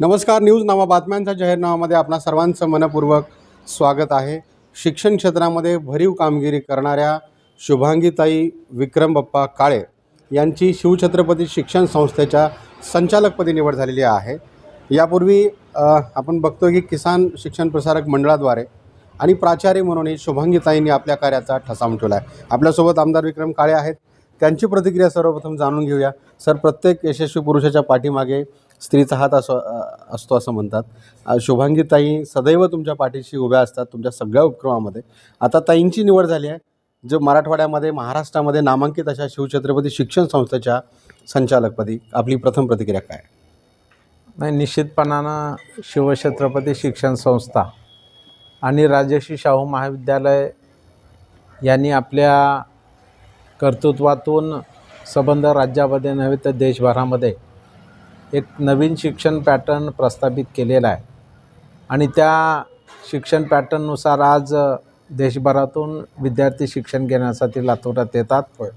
नमस्कार न्यूज नामा बातम्यांच्या जाहीरनामामध्ये आपणा सर्वांचं मनपूर्वक स्वागत आहे. शिक्षण क्षेत्रामध्ये भरीव कामगिरी करणाऱ्या शुभांगीताई विक्रम बाप्पा काळे यांची शिवछत्रपती शिक्षण संस्थेच्या संचालकपदी निवड झालेली आहे. यापूर्वी आपण बघतो की किसान शिक्षण प्रसारक मंडळाद्वारे आणि प्राचार्य म्हणूनही शुभांगीताईंनी आपल्या कार्याचा ठसा उमटवला आहे आपल्यासोबत आमदार विक्रम काळे आहेत. त्यांची प्रतिक्रिया सर्वप्रथम जाणून घेऊया. सर प्रत्येक यशस्वी पुरुषाच्या पाठीमागे स्त्रीचा हात असो असतो असं म्हणतात. शुभांगीताई सदैव तुमच्या पाठीशी उभ्या असतात तुमच्या सगळ्या उपक्रमामध्ये. आता ताईंची निवड झाली आहे जो मराठवाड्यामध्ये महाराष्ट्रामध्ये नामांकित अशा शिवछत्रपती शिक्षण संस्थेच्या संचालकपदी. आपली प्रथम प्रतिक्रिया काय? नाही निश्चितपणानं शिवछत्रपती शिक्षण संस्था आणि राजर्षी शाहू महाविद्यालय यांनी आपल्या कर्तृत्वातून संबंध राज्यामध्ये नव्हे तर देशभरामध्ये एक नवीन शिक्षण पॅटर्न प्रस्थापित केलेला आहे. आणि त्या शिक्षण पॅटर्ननुसार आज देशभरातून विद्यार्थी शिक्षण घेण्यासाठी लातूरात येतात. होय.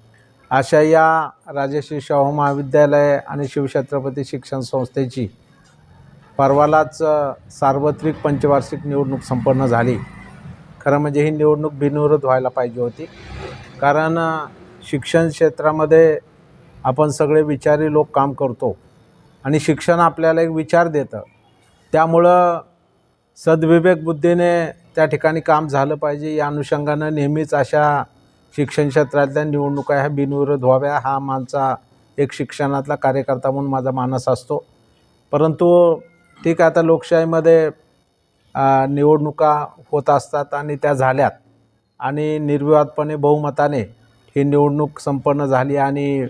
अशा या राजश्री शाहू महाविद्यालय आणि शिवछत्रपती शिक्षण संस्थेची परवालाच सार्वत्रिक पंचवार्षिक निवडणूक संपन्न झाली. खरं म्हणजे ही निवडणूक बिनविरोध व्हायला पाहिजे होती. कारण शिक्षण क्षेत्रामध्ये आपण सगळे विचारी लोक काम करतो आणि शिक्षण आपल्याला एक विचार देतं. त्यामुळं सद्विवेक बुद्धीने त्या ठिकाणी काम झालं पाहिजे. या अनुषंगानं नेहमीच अशा शिक्षण क्षेत्रातल्या निवडणुका ह्या बिनविरोध व्हाव्या. हा माझा एक शिक्षणातला कार्यकर्ता म्हणून माझा मानस असतो. परंतु ठीक आहे आता लोकशाहीमध्ये निवडणुका होत असतात आणि त्या झाल्यात. आणि निर्विवादपणे बहुमताने ही निवडणूक संपन्न झाली आणि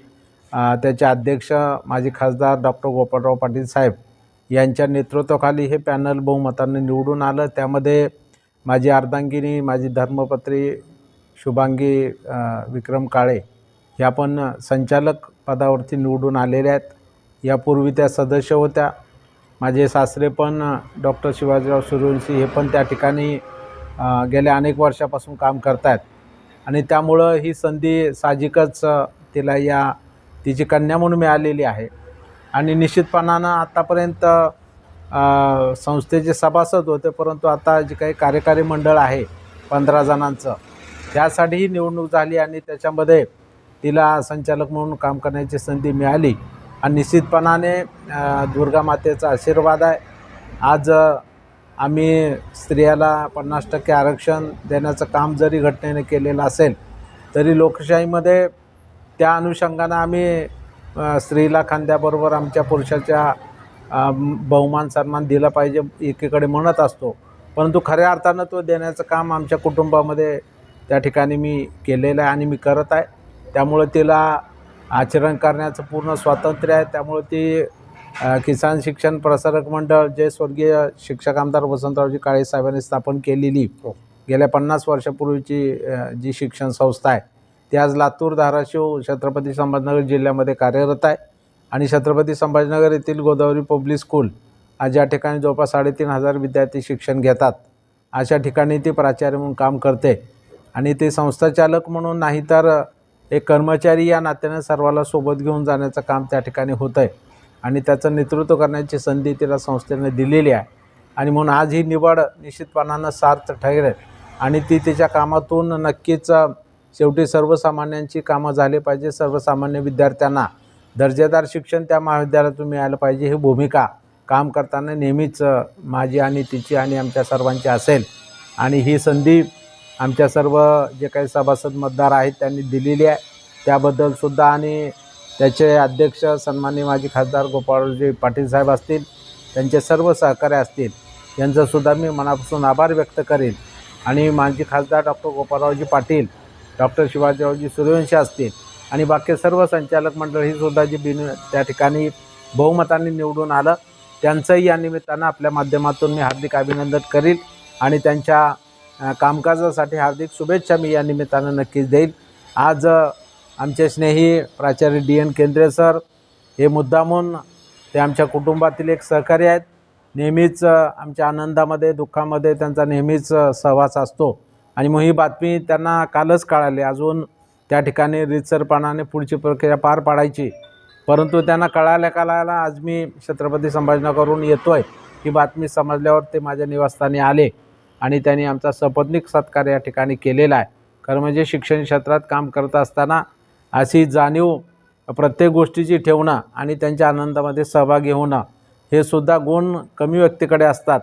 त्याचे अध्यक्ष माजी खासदार डॉक्टर गोपाळराव पाटील साहेब यांच्या नेतृत्वाखाली हे पॅनल बहुमताने निवडून आलं. त्यामध्ये माझी अर्धांगिनी माझी धर्मपत्री शुभांगी विक्रम काळे ह्या पण संचालक पदावरती निवडून आलेल्या आहेत. यापूर्वी त्या सदस्य होत्या. माझे सासरे पण डॉक्टर शिवाजीराव सूर्यवंशी हे पण त्या ठिकाणी गेल्या अनेक वर्षापासून काम करत आहेत आणि त्यामुळं ही संधी साहजिकच तिला या तिची कन्या म्हणून मिळालेली आहे. आणि निश्चितपणानं आत्तापर्यंत संस्थेचे सभासद होते परंतु आता जे काही कार्यकारी मंडळ आहे पंधरा जणांचं त्यासाठी ही निवडणूक झाली आणि त्याच्यामध्ये तिला संचालक म्हणून काम करण्याची संधी मिळाली. आणि निश्चितपणाने दुर्गा मातेचा आशीर्वाद आहे. आज आम्ही स्त्रियाला पन्नास टक्के आरक्षण देण्याचं काम जरी घटनेने केलेलं असेल तरी लोकशाहीमध्ये त्या अनुषंगानं आम्ही स्त्रीला खांद्याबरोबर आमच्या पुरुषाच्या बहुमान सन्मान दिला पाहिजे एकीकडे म्हणत असतो. परंतु खऱ्या अर्थानं तो देण्याचं काम आमच्या कुटुंबामध्ये त्या ठिकाणी मी केलेलं आहे आणि मी करत आहे. त्यामुळं तिला आचरण करण्याचं पूर्ण स्वातंत्र्य आहे. त्यामुळं ती किसान शिक्षण प्रसारक मंडळ जे स्वर्गीय शिक्षक आमदार वसंतरावजी काळे साहेबांनी स्थापन केलेली गेल्या पन्नास वर्षापूर्वीची जी शिक्षण संस्था आहे ती आज लातूर धाराशिव छत्रपती संभाजीनगर जिल्ह्यामध्ये कार्यरत आहे. आणि छत्रपती संभाजीनगर येथील गोदावरी पब्लिक स्कूल ज्या ठिकाणी जवळपास साडेतीन हजार विद्यार्थी शिक्षण घेतात. अशा ठिकाणी ती प्राचार्य म्हणून काम करते. आणि ते संस्थाचालक म्हणून नाही तर एक कर्मचारी या नात्याने सर्वाला सोबत घेऊन जाण्याचं काम त्या ठिकाणी होतं आहे आणि त्याचं नेतृत्व करण्याची संधी तिला संस्थेने दिलेली आहे. आणि म्हणून आज ही निवड निश्चितपणानं सार्थ ठरेल. आणि ती तिच्या कामातून नक्कीच शेवटी सर्वसामान्यांची कामं झाली पाहिजे. सर्वसामान्य विद्यार्थ्यांना दर्जेदार शिक्षण त्या महाविद्यालयातून मिळालं पाहिजे. ही भूमिका काम करताना नेहमीच माझी आणि तिची आणि आमच्या सर्वांची असेल. आणि ही संधी आमच्या सर्व जे काही सभासद मतदार आहेत त्यांनी दिलेली आहे. त्याबद्दलसुद्धा आणि त्याचे अध्यक्ष सन्माननीय माजी खासदार गोपाळजी पाटील साहेब असतील त्यांचे सर्व सहकार्य असतील यांचंसुद्धा मी मनापासून आभार व्यक्त करेन. आणि माजी खासदार डॉक्टर गोपाळरावजी पाटील डॉक्टर शिवाजीरावजी सूर्यवंशी असतील आणि बाकी सर्व संचालक मंडळ ही सुद्धा जी बिन त्या ठिकाणी बहुमताने निवडून आलं त्यांचंही या निमित्तानं आपल्या माध्यमातून मी हार्दिक अभिनंदन करील आणि त्यांच्या कामकाजासाठी हार्दिक शुभेच्छा मी या निमित्तानं नक्कीच देईल. आज आमचे स्नेही प्राचार्य डी एन केंद्रे सर हे मुद्दामून ते आमच्या कुटुंबातील एक सहकारी आहेत. नेहमीच आमच्या आनंदामध्ये दुःखामध्ये त्यांचा नेहमीच सहवास असतो. आणि मग ही बातमी त्यांना कालच कळाली. अजून त्या ठिकाणी रितसरपणाने पुढची प्रक्रिया पार पाडायची. परंतु त्यांना कळाल्या कळायला आज मी छत्रपती संभाजीनगरहून येतो आहे ही बातमी समजल्यावर ते माझ्या निवासस्थानी आले आणि त्यांनी आमचा सपत्निक सत्कार या ठिकाणी केलेला आहे. खरं म्हणजे शिक्षण क्षेत्रात काम करत असताना अशी जाणीव प्रत्येक गोष्टीची ठेवणं आणि त्यांच्या आनंदामध्ये सहभागी होणं हे सुद्धा गुण कमी व्यक्तीकडे असतात.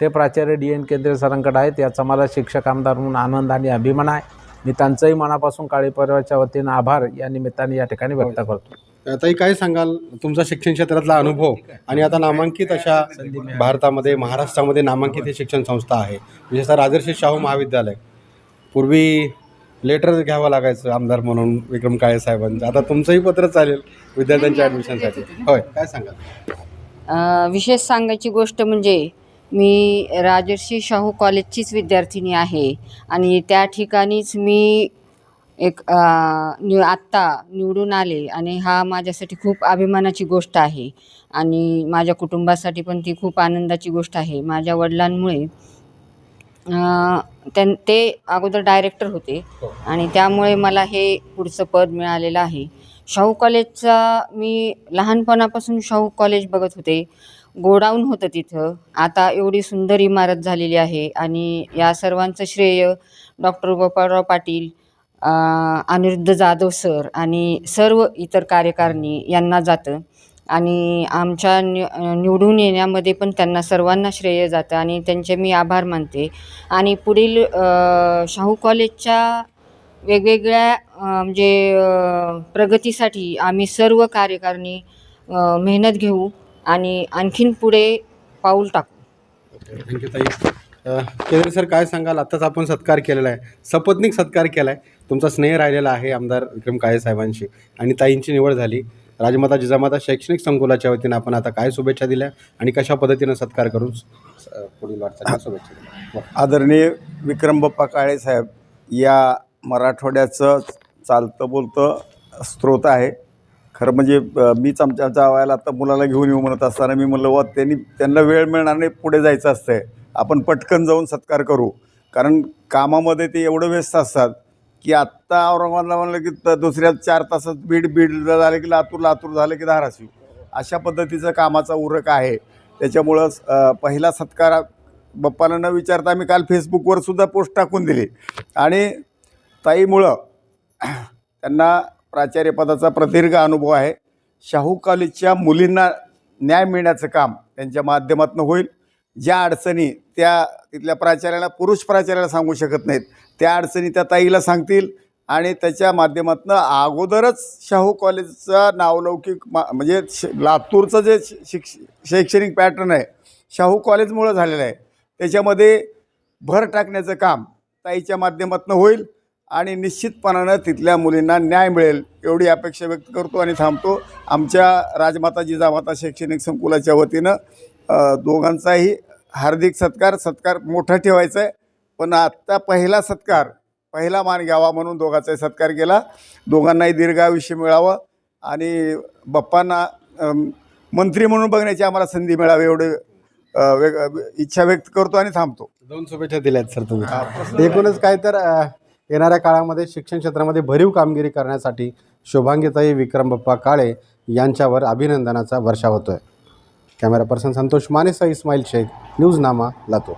ते प्राचार्य डी एन केंद्रे सरांकडे आहेत. याचा मला शिक्षक आमदार म्हणून आनंद आणि अभिमान आहे. मी त्यांचंही मनापासून काळी परिवाराच्या वतीनं आभार. या निमित्ताने या ठिकाणी व्यक्त करतो. ताई काय सांगाल? तुमचा शिक्षण क्षेत्रातला अनुभव आणि आता नामांकित अशा भारतामध्ये महाराष्ट्रामध्ये नामांकित ही शिक्षण संस्था आहे. विशेषतः राजर्षी शाहू महाविद्यालय. पूर्वी लेटर घ्यावं लागायचं आमदार म्हणून विक्रम काळे साहेबांचं. आता तुमचंही पत्र चालेल विद्यार्थ्यांच्या ॲडमिशनसाठी होय काय सांगाल? अ, विशेष सांगायची गोष्ट म्हणजे मी राजर्षी शाहू कॉलेजचीच विद्यार्थिनी आहे आणि त्या ठिकाणीच मी एक अ, नि आत्ता निवडून आले आणि हा माझ्यासाठी खूप अभिमानाची गोष्ट आहे आणि माझ्या कुटुंबासाठी पण ती खूप आनंदाची गोष्ट आहे. माझ्या वडिलांमुळे त्यां ते अगोदर डायरेक्टर होते. आणि त्यामुळे मला हे पुढचं पद मिळालेलं आहे. शाहू कॉलेजचा मी लहानपणापासून शाहू कॉलेज बघत होते. गोडाऊन होतं तिथं. आता एवढी सुंदर इमारत झालेली आहे आणि या सर्वांचं श्रेय डॉक्टर गोपाळराव पाटील अनिरुद्ध जाधव सर आणि सर्व इतर कार्यकारिणी यांना जातं. आणि आमच्या नि निवडून येण्यामध्ये पण त्यांना सर्वांना श्रेय जातं आणि त्यांचे मी आभार मानते. आणि पुढील शाहू कॉलेजच्या वेगवेगळ्या म्हणजे प्रगतीसाठी आम्ही सर्व कार्यकारिणी मेहनत घेऊ आणि आणखीन पुढे पाऊल टाकू. थँक्यू ताई. सर काय सांगाल? आत्ताच आपण सत्कार केलेला आहे. सपत्नीक सत्कार केला आहे तुमचा स्नेह राहिलेला आहे आमदार विक्रम काळे साहेबांशी. आणि ताईंची निवड झाली. राजमाता जिजामाता शैक्षणिक संकुलाच्या वतीनं आपण आता काय शुभेच्छा दिल्या आणि कशा पद्धतीनं सत्कार करून पुढील वाटचाल शुभेच्छा दिल्या? आदरणीय विक्रम बाप्पा काळे साहेब या मराठवाड्याचं चालतं बोलतं स्रोत आहे. खरं म्हणजे मीच आमच्या जावायला आता मुलाला घेऊन येऊ म्हणत असताना मी म्हणलं वा त्यांनी त्यांना वेळ मिळणार नाही पुढे जायचं असतंय. आपण पटकन जाऊन सत्कार करू. कारण कामामध्ये ते एवढं व्यस्त असतात की आत्ता औरंगाबादला म्हणलं की त- दुसऱ्या चार तासात बीड बीडला झालं की लातूर लातूर झालं की धाराशिव. अशा पद्धतीचं कामाचा उरक आहे. त्याच्यामुळं पहिला सत्कार बाप्पाला न विचारता आम्ही काल फेसबुकवर सुद्धा पोस्ट टाकून दिली. आणि ताईमुळं त्यांना प्राचार्यपदाचा प्रदीर्घ अनुभव आहे. शाहू कॉलेजच्या मुलींना न्याय मिळण्याचं काम त्यांच्या माध्यमातून होईल. ज्या अडचणी त्या तिथल्या प्राचार्याला पुरुष प्राचार्याला सांगू शकत नाहीत. त्या अडचणी त्या ताईला सांगतील आणि त्याच्या माध्यमातून अगोदरच शाहू कॉलेजचा नावलौकिक मा म्हणजे श लातूरचं जे शिक्ष शैक्षणिक पॅटर्न आहे शाहू कॉलेजमुळं झालेलं आहे. त्याच्यामध्ये भर टाकण्याचं काम ताईच्या माध्यमातून होईल आणि निश्चितपणानं तिथल्या मुलींना न्याय मिळेल एवढी अपेक्षा व्यक्त करतो आणि थांबतो. आमच्या राजमाता जिजामाता शैक्षणिक संकुलाच्या वतीनं दोघांचाही हार्दिक सत्कार सत्कार मोठा ठेवायचा आहे. पण आत्ता पहिला सत्कार पहिला मान घ्यावा म्हणून दोघांचाही सत्कार केला. दोघांनाही दीर्घ आयुष्य मिळावं आणि बाप्पांना मंत्री म्हणून बघण्याची आम्हाला संधी मिळावी एवढे इच्छा व्यक्त करतो आणि थांबतो. दोन शुभेच्छा दिल्यात सर तुम्ही. एकूणच काय तर येणाऱ्या काळामध्ये शिक्षण क्षेत्रामध्ये भरीव कामगिरी करण्यासाठी शुभांगीताई विक्रम बाप्पा काळे यांच्यावर अभिनंदनाचा वर्षाव होतोय. कॅमेरा पर्सन संतोष मानेसह इस्माईल शेख न्यूज नामा लातूर.